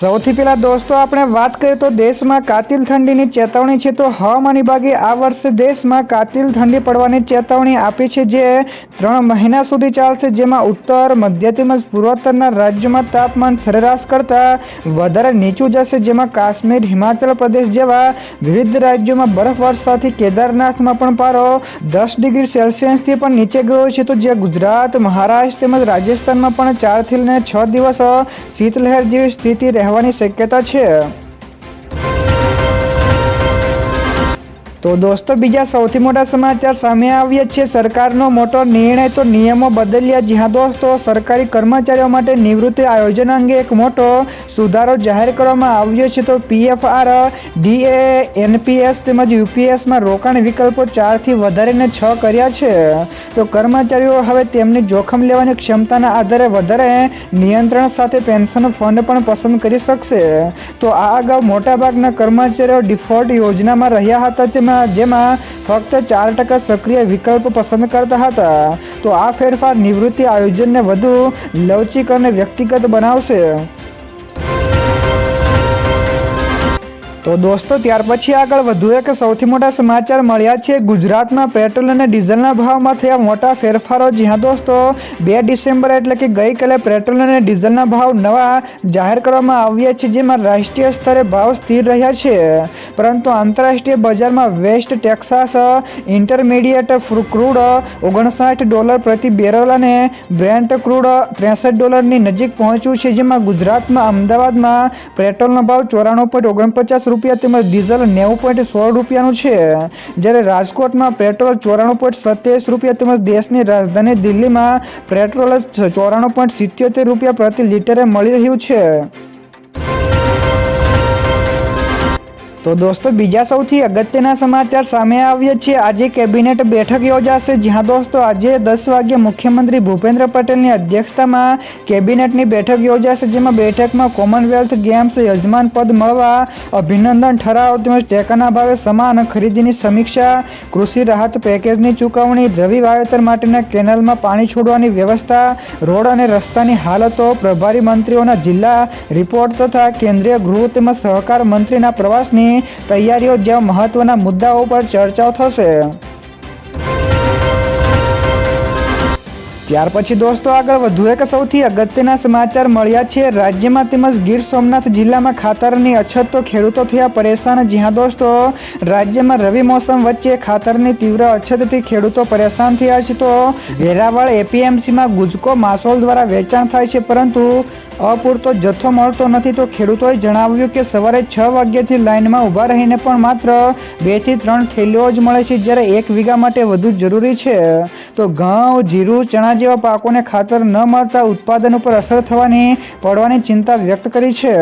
સૌથી પહેલા દોસ્તો, આપણે વાત કરીએ તો દેશમાં કાતિલ ઠંડીની ચેતવણી છે. તો હવામાન વિભાગે આ વર્ષે દેશમાં કાતિલ ઠંડી પડવાની ચેતવણી આપી છે જે ત્રણ મહિના સુધી ચાલશે, જેમાં ઉત્તર, મધ્ય તેમજ પૂર્વોત્તરના રાજ્યોમાં તાપમાન સરેરાશ કરતાં વધારે નીચું જશે. જેમાં કાશ્મીર, હિમાચલ પ્રદેશ જેવા વિવિધ રાજ્યોમાં બરફવર્ષાથી કેદારનાથમાં પણ પારો દસ ડિગ્રી સેલ્સિયસથી પણ નીચે ગયો છે. તો જે ગુજરાત, મહારાષ્ટ્ર તેમજ રાજસ્થાનમાં પણ ચારથી છ દિવસ શીતલહેર જેવી સ્થિતિ રહેવાની શક્યતા છે? તો દોસ્તો, બીજા સૌથી મોટા સમાચાર સામે આવ્યા છે. સરકારનો મોટો નિર્ણય તો નિયમો બદલ્યા જ્યાં દોસ્તો, સરકારી કર્મચારીઓ માટે નિવૃત્તિ આયોજન અંગે એક મોટો સુધારો જાહેર કરવામાં આવ્યો છે. તો પીએફઆર, ડીએ, એનપીએસ તેમજ યુપીએસમાં રોકાણ વિકલ્પો ચારથી વધારીને છ કર્યા છે. તો કર્મચારીઓ હવે તેમની જોખમ લેવાની ક્ષમતાના આધારે વધારે નિયંત્રણ સાથે પેન્શન ફંડ પણ પસંદ કરી શકશે. તો આ અગાઉ મોટાભાગના કર્મચારીઓ ડિફોલ્ટ યોજનામાં રહ્યા હતા તેમાં જેમાં ફક્ત ચાર ટકા સક્રિય વિકલ્પ પસંદ કરતા હતા. તો આ ફેરફાર નિવૃત્તિ આયોજનને વધુ લવચિક અને વ્યક્તિગત બનાવશે. તો દોસ્તો, ત્યાર પછી આગળ વધુ એક સૌથી મોટા સમાચાર મળ્યા છે. ગુજરાતમાં પેટ્રોલ અને ડીઝલના ભાવમાં થયા મોટા ફેરફારો. જ્યાં દોસ્તો, બે ડિસેમ્બર એટલે કે ગઈકાલે પેટ્રોલ અને ડીઝલના ભાવ નવા જાહેર કરવામાં આવ્યા છે, જેમાં રાષ્ટ્રીય સ્તરે ભાવ સ્થિર રહ્યા છે. પરંતુ આંતરરાષ્ટ્રીય બજારમાં વેસ્ટ ટેક્સાસ, ઇન્ટરમીડિયેટ ક્રૂડ ઓગણસાઠ ડોલર પ્રતિ બેરલ અને બ્રેન્ટ ક્રૂડ ત્રેસઠ ડોલરની નજીક પહોંચ્યું છે, જેમાં ગુજરાતમાં અમદાવાદમાં પેટ્રોલનો ભાવ ચોરાણું પોઈન્ટ ઓગણપચાસ રૂપિયા તેમજ ડીઝલ નેવું પોઈન્ટ સોળ રૂપિયાનું છે. જ્યારે રાજકોટમાં પેટ્રોલ ચોરાણું પોઈન્ટ સત્યાવીસ રૂપિયા તેમજ દેશની રાજધાની દિલ્હીમાં પેટ્રોલ ચોરાણું પોઈન્ટ સિત્યોતેર રૂપિયા પ્રતિ લીટરે મળી રહ્યું છે. તો દોસ્તો, બીજા સૌથી અગત્યના સમાચાર સામે આવ્યા છે. આજે કેબિનેટ બેઠક યોજાશે, જ્યાં દોસ્તો, આજે દસ વાગ્યે મુખ્યમંત્રી ભૂપેન્દ્ર પટેલની અધ્યક્ષતામાં કેબિનેટની બેઠક યોજાશે, જેમાં બેઠકમાં કોમનવેલ્થ ગેમ્સ યજમાન પદ મળવા, અભિનંદન ઠરાવ તેમજ ટેકાના ભાવે સમાન ખરીદીની સમીક્ષા, કૃષિ રાહત પેકેજની ચૂકવણી રવિ વાવેતર માટેના કેનલમાં પાણી છોડવાની વ્યવસ્થા, રોડ અને રસ્તાની હાલતો, પ્રભારી મંત્રીઓના જિલ્લા રિપોર્ટ તથા કેન્દ્રીય ગૃહ તેમજ સહકાર મંત્રીના પ્રવાસની તૈયારીઓ જેવા મહત્વના મુદ્દાઓ પર ચર્ચાઓ થશે. ત્યાર પછી દોસ્તો આગળ વધુ એક સૌથી અગત્યના સમાચાર મળ્યા છે. રાજ્યમાં તેમજ ગીર સોમનાથ જિલ્લામાં ખાતરની અછત તો ખેડૂતો થયા પરેશાન. જ્યાં દોસ્તો, રાજ્યમાં રવિ મોસમ વચ્ચે ખાતરની તીવ્ર અછતથી ખેડૂતો પરેશાન થયા છે. તો વેરાવળ એપીએમસીમાં ગુજકો માસોલ દ્વારા વેચાણ થાય છે. પરંતુ અપૂરતો જથ્થો મળતો નથી તો ખેડૂતોએ જણાવ્યું કે સવારે છ વાગ્યાથી લાઇનમાં ઊભા રહીને પણ માત્ર બેથી ત્રણ થેલીઓ જ મળે છે, જ્યારે એક વીઘા માટે વધુ જરૂરી છે. તો ઘઉં, જીરું, ચણા જેવા પાકોને ખાતર ન મળતા ઉત્પાદન ઉપર અસર થવાની, પડવાની ચિંતા વ્યક્ત કરી છે.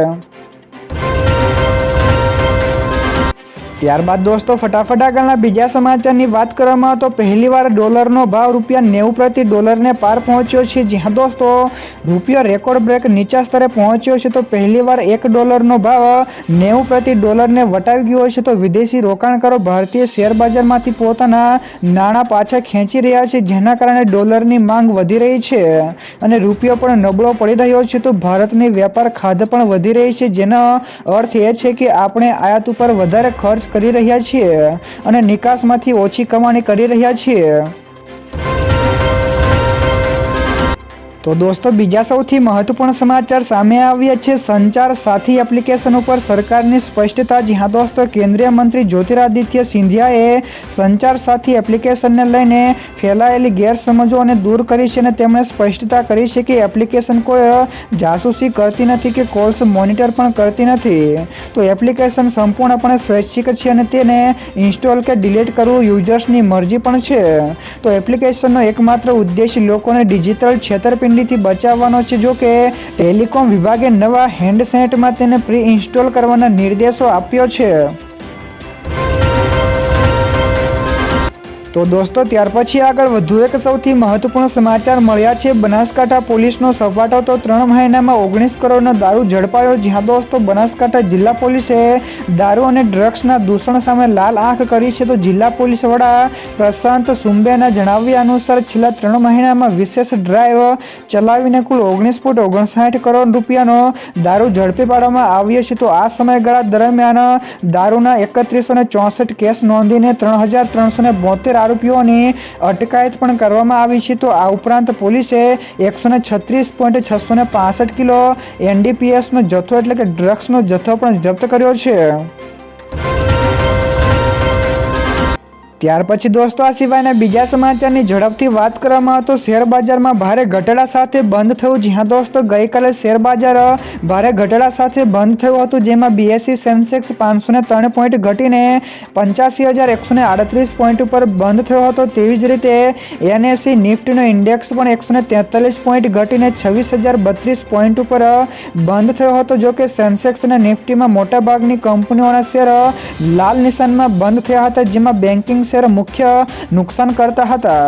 ત્યારબાદ દોસ્તો, ફટાફટ આગળના બીજા સમાચારની વાત કરવામાં તો પહેલીવાર ડોલરનો ભાવ રૂપિયા નેવું પ્રતિ ડોલરને પાર પહોંચ્યો છે. જ્યાં દોસ્તો, રૂપિયો રેકોર્ડ બ્રેક નીચા સ્તરે પહોંચ્યો છે તો પહેલીવાર એક ડોલરનો ભાવ નેવું પ્રતિ ડોલરને વટાવી ગયો છે. તો વિદેશી રોકાણકારો ભારતીય શેર બજારમાંથી પોતાના નાણાં પાછા ખેંચી રહ્યા છે, જેના કારણે ડોલરની માંગ વધી રહી છે અને રૂપિયો પણ નબળો પડી રહ્યો છે. તો ભારતની વેપાર ખાધ પણ વધી રહી છે, જેનો અર્થ એ છે કે આપણે આયાત ઉપર વધારે ખર્ચ કરી રહ્યા છીએ અને નિકાસમાંથી ઓછી કમાણી કરી રહ્યા છીએ. તો દોસ્તો, બીજા સૌથી મહત્વપૂર્ણ સમાચાર સામે આવ્યા છે. સંચાર સાથી એપ્લિકેશન ઉપર સરકારની સ્પષ્ટતા. જ્યાં દોસ્તો, કેન્દ્રીય મંત્રી જ્યોતિરાદિત્ય સિંધિયાએ સંચાર સાથી એપ્લિકેશનને લઈને ફેલાયેલી ગેરસમજો અને દૂર કરી છે અને તેમણે સ્પષ્ટતા કરી છે કે એપ્લિકેશન કોઈ જાસૂસી કરતી નથી કે કોલ્સ મોનિટર પણ કરતી નથી. તો એપ્લિકેશન સંપૂર્ણપણે સ્વૈચ્છિક છે અને તેને ઇન્સ્ટોલ કે ડિલીટ કરવું યુઝર્સની મરજી પણ છે. તો એપ્લિકેશનનો એકમાત્ર ઉદ્દેશ લોકોને ડિજિટલ છેતરપિંડી છેતરપિંડીથી બચાવવાનો છે. જો કે, ટેલિકોમ વિભાગે નવા હેન્ડસેટમાં તેને પ્રી ઇન્સ્ટોલ કરવાના નિર્દેશો આપ્યો છે. તો દોસ્તો, ત્યાર પછી આગળ વધુ એક સૌથી મહત્વપૂર્ણ સમાચાર મળ્યા છે. બનાસકાંઠા પોલીસનો સપાટો તો ત્રણ મહિનામાં ઓગણીસ કરોડનો દારૂ ઝડપાયો. જ્યાં દોસ્તો, બનાસકાંઠા જિલ્લા પોલીસે દારૂ અને ડ્રગ્સના દૂષણ સામે લાલ આંખ કરી છે. તો જિલ્લા પોલીસ વડા પ્રશાંત સુંબેના જણાવ્યા અનુસાર, છેલ્લા ત્રણ મહિનામાં વિશેષ ડ્રાઈવ ચલાવીને કુલ ઓગણીસ ફૂટ ઓગણસાઠ કરોડ રૂપિયાનો દારૂ ઝડપી પાડવામાં આવ્યો છે. તો આ સમયગાળા દરમિયાન દારૂના એકત્રીસો ચોસઠ કેસ નોંધીને ત્રણ હજાર ત્રણસો બોતેર આરોપીઓની અટકાયત પણ કરવામાં આવી છે. તો આ ઉપરાંત પોલીસે એકસો ને છત્રીસ પોઈન્ટ છસો ને પાસઠ કિલો એનડીપીએસનો જથ્થો એટલે કે ડ્રગ્સનો જથ્થો પણ જપ્ત કર્યો છે. ત્યાર પછી દોસ્તો આ સિવાયના બીજા સમાચારની ઝડપથી વાત કરવામાં આવે તો શેર બજારમાં ભારે ઘટાડા સાથે બંધ થયું. જ્યાં દોસ્તો ગઈકાલે શેર બજાર ભારે ઘટાડા સાથે બંધ થયું હતું, જેમાં બીએસસી સેન્સેક્સ પાંચસો ત્રણ પોઈન્ટ ઘટીને પંચ્યાસી હજાર એકસો આડત્રીસ પોઈન્ટ ઉપર બંધ થયો હતો. તેવી જ રીતે એનએસસી નિફ્ટીનો ઇન્ડેક્સ પણ એકસો તેતાલીસ પોઈન્ટ ઘટીને છવ્વીસ હજાર બત્રીસ પોઈન્ટ ઉપર બંધ થયો હતો. જો કે સેન્સેક્સ અને નિફ્ટીમાં મોટાભાગની કંપનીઓના શેર લાલ નિશાનમાં બંધ થયા હતા, જેમાં બેન્કિંગ શેર મુખ્ય નુકસાન કરતા હતા.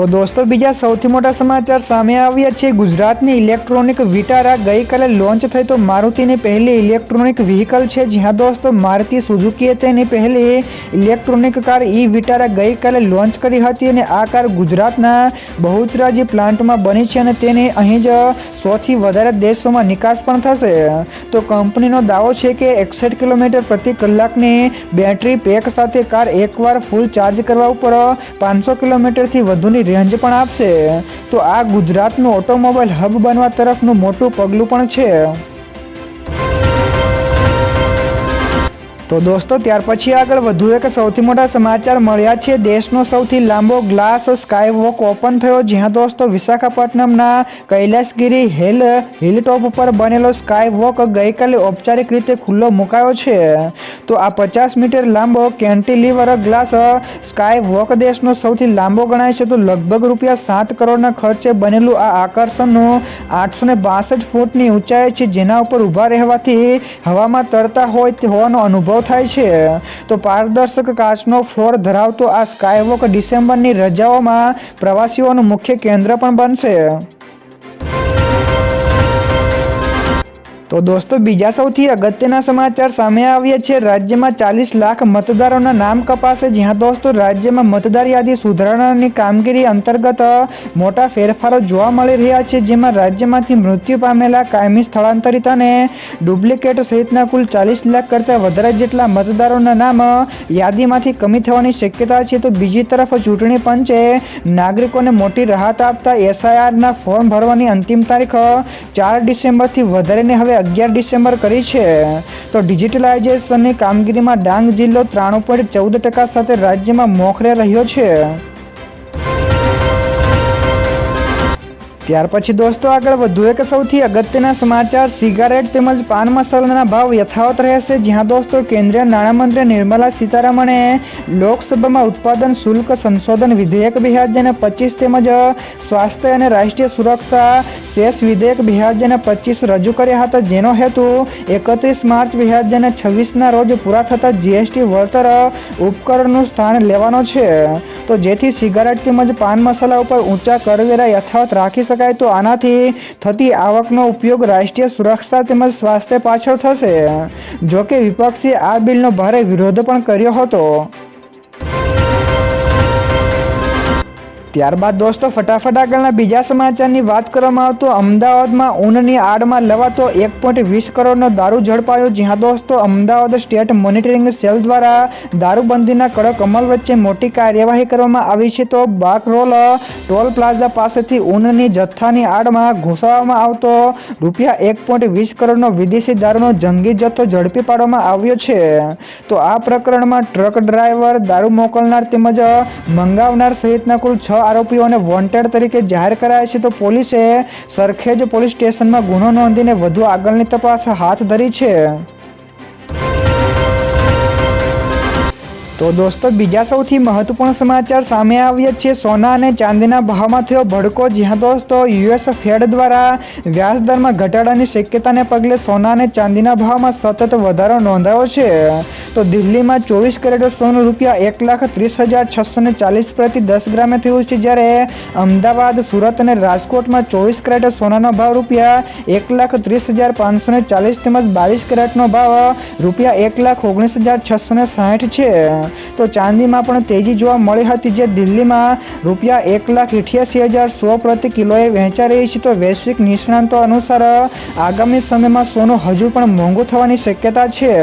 તો દોસ્તો, બીજા સૌથી મોટા સમાચાર સામે આવ્યા છે. ગુજરાતની ઇલેક્ટ્રોનિક વિટારા ગઈકાલે લોન્ચ થઈ તો મારુતિની પહેલી ઇલેક્ટ્રોનિક વ્હીકલ છે. જ્યાં દોસ્તો, મારુતિ સુઝુકીએ તેની પહેલી ઇલેક્ટ્રોનિક કાર ઈ વિટારા ગઈકાલે લોન્ચ કરી હતી અને આ કાર ગુજરાતના બહુચરાજી પ્લાન્ટમાં બની છે અને તેને અહીં જ સોથી વધારે દેશોમાં નિકાસ પણ થશે. તો કંપનીનો દાવો છે કે એકસઠ કિલોમીટર પ્રતિ કલાકની બેટરી પેક સાથે કાર એકવાર ફૂલ ચાર્જ કરવા ઉપર પાંચસો કિલોમીટરથી વધુની રેન્જ પણ આપશે. તો આ ગુજરાતનું ઓટોમોબાઈલ હબ બનવા તરફનું મોટું પગલું પણ છે. તો દોસ્તો, ત્યાર પછી આગળ વધુ એક સૌથી મોટા સમાચાર મળ્યા છે. દેશનો સૌથી લાંબો ગ્લાસ સ્કાય વોક ઓપન થયો, જ્યાં દોસ્તો વિશાખાપટ્ટનમના કૈલાસગીરી હિલ, હિલટોપ ઉપર બનેલો સ્કાય વોક ગઈકાલે ઔપચારિક રીતે ખુલ્લો મુકાયો છે. તો આ પચાસ મીટર લાંબો કેન્ટીલિવર ગ્લાસ સ્કાય વોક દેશનો સૌથી લાંબો ગણાય છે. તો લગભગ રૂપિયા સાત કરોડના ખર્ચે બનેલું આ આકર્ષણનું આઠસો ને બાસઠ ફૂટની ઊંચાઈ છે, જેના ઉપર ઊભા રહેવાથી હવામાં તરતા હોય હોવાનો અનુભવ થાય છે. તો પારદર્શક કાચનો ફ્લોર ધરાવતો આ સ્કાયવોક ડિસેમ્બરની રજાઓમાં પ્રવાસીઓનું મુખ્ય કેન્દ્ર પણ બનશે. તો દોસ્તો, બીજા સૌથી અગત્યના સમાચાર સામે આવ્યા છે. રાજ્યમાં ચાલીસ લાખ મતદારોના નામ કપાશે, જ્યાં દોસ્તો રાજ્યમાં મતદાર યાદી સુધારણાની કામગીરી અંતર્ગત મોટા ફેરફારો જોવા મળી રહ્યા છે. જેમાં રાજ્યમાંથી મૃત્યુ પામેલા કાયમી સ્થળાંતરિત અને ડુપ્લિકેટ સહિતના કુલ ચાલીસ લાખ કરતાં વધારે જેટલા મતદારોના નામ યાદીમાંથી કમી થવાની શક્યતા છે. તો બીજી તરફ ચૂંટણી પંચે નાગરિકોને મોટી રાહત આપતા એસઆઈઆરના ફોર્મ ભરવાની અંતિમ તારીખ ચાર ડિસેમ્બરથી વધારીને હવે અગિયાર ડિસેમ્બર કરી છે. તો ડિજિટલાઇઝેશનની કામગીરીમાં ડાંગ જિલ્લો ત્રાણું પોઈન્ટ ચૌદ ટકા સાથે રાજ્યમાં મોખરે રહ્યો છે. ત્યાર પછી દોસ્તો આગળ વધુ એક સૌથી અગત્યના સમાચાર, સિગારેટ તેમજ પાન મસાલાના ભાવ યથાવત રહેશે, જ્યાં દોસ્તો કેન્દ્રીય નાણામંત્રી નિર્મલા સીતારામણે લોકસભામાં ઉત્પાદન શુલ્ક સંશોધન વિધેયક બે હજાર પચીસ તેમજ સ્વાસ્થ્ય અને રાષ્ટ્રીય સુરક્ષા શેષ વિધેયક બે હજાર પચીસ રજૂ કર્યા હતા, જેનો હેતુ એકત્રીસ માર્ચ બે છવ્વીસના રોજ પૂરા થતા જીએસટી વળતર ઉપકરણનું સ્થાન લેવાનો છે. તો જેથી સિગારેટ તેમજ પાન મસાલા ઉપર ઊંચા કરવેરા યથાવત રાખી શકાય તો આનાથી થતી આવકનો ઉપયોગ રાષ્ટ્રીય સુરક્ષા તેમજ સ્વાસ્થ્ય પાછળ થશે. જોકે વિપક્ષે આ બિલનો ભારે વિરોધ પણ કર્યો હતો. ત્યારબાદ દોસ્તો, ફટાફટ આગળના બીજા સમાચારની વાત કરવામાં આવતો, અમદાવાદમાં ઊનની આડમાં લવાતો એક પોઈન્ટ વીસ કરોડનો દારૂ ઝડપાયો, જ્યાં દોસ્તો, અમદાવાદ સ્ટેટ મોનિટરિંગ સેલ દ્વારા દારૂબંધીના કડક અમલ વચ્ચે મોટી કાર્યવાહી કરવામાં આવી છે. તો બાકરોલ ટોલ પ્લાઝા પાસેથી ઊનની જથ્થાની આડમાં ઘૂસાવવામાં આવતો રૂપિયા એક પોઈન્ટ વીસ કરોડનો વિદેશી દારૂનો જંગી જથ્થો ઝડપી પાડવામાં આવ્યો છે. તો આ પ્રકરણમાં ટ્રક ડ્રાઈવર દારૂ મોકલનાર તેમજ મંગાવનાર સહિતના કુલ છ આરોપીઓને વોન્ટેડ તરીકે જાહેર કરાયા છે, તો પોલીસે સરખેજ પોલીસ સ્ટેશનમાં ગુનો નોંધીને વધુ આગળની તપાસ હાથ ધરી છે. તો દોસ્તો, બીજા સૌથી મહત્વપૂર્ણ સમાચાર સામે આવ્યા છે. સોના અને ચાંદીના ભાવમાં થયો ભડકો, જ્યાં દોસ્તો યુએસ ફેડ દ્વારા વ્યાજ દરમાં ઘટાડાની શક્યતાને પગલે સોના અને ચાંદીના ભાવમાં સતત વધારો નોંધાયો છે. તો દિલ્હીમાં ચોવીસ કેરેટ સોનું રૂપિયા એક લાખ ત્રીસ હજાર છસો ને ચાલીસ પ્રતિ દસ ગ્રામે થયું છે, જ્યારે અમદાવાદ, સુરત અને રાજકોટમાં ચોવીસ કેરેટ સોનાનો ભાવ રૂપિયા એક લાખ ત્રીસ હજાર પાંચસો ને ચાલીસ તેમજ બાવીસ કેરેટનો ભાવ રૂપિયા એક લાખ ઓગણીસ હજાર છસો ને સાઠ છે. તો ચાંદીમાં પણ તેજી જોવા મળી હતી જે દિલ્હીમાં રૂપિયા એક લાખ અઠ્યાસી હજાર સો પ્રતિ કિલોએ વહેંચાઈ રહી છે. તો વૈશ્વિક નિષ્ણાંતો અનુસાર આગામી સમયમાં સોનું હજુ પણ મોંઘું થવાની શક્યતા છે.